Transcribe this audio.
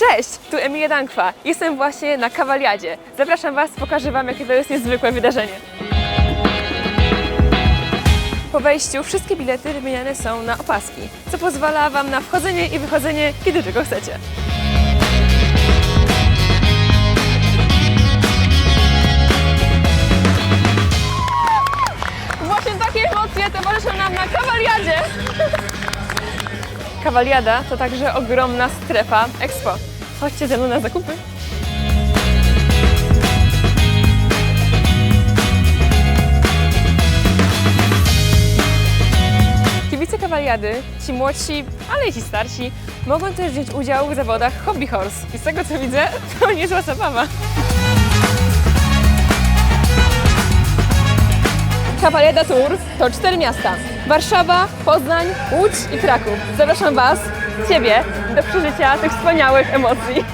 Cześć, tu Emilia Dankwa. Jestem właśnie na Kawaliadzie. Zapraszam Was, pokażę Wam, jakie to jest niezwykłe wydarzenie. Po wejściu wszystkie bilety wymieniane są na opaski, co pozwala Wam na wchodzenie i wychodzenie, kiedy tylko chcecie. Właśnie takie emocje towarzyszą nam na Kawaliadzie. Kawaliada to także ogromna strefa Expo. Chodźcie ze mną na zakupy. Kibice Kawaliady, ci młodsi, ale i ci starsi, mogą też wziąć udział w zawodach Hobby Horse. I z tego co widzę, to niezła zabawa. Kawaliada Tour to cztery miasta. Warszawa, Poznań, Łódź i Kraków. Zapraszam Was, Ciebie, do przeżycia tych wspaniałych emocji.